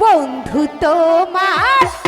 বন্ধু তোমার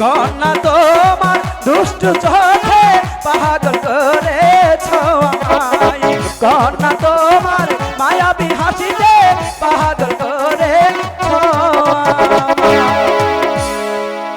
কন্যা তোমার দুষ্ট চোখে পাগল করেছ কন্যা তোমার হাসিতে করে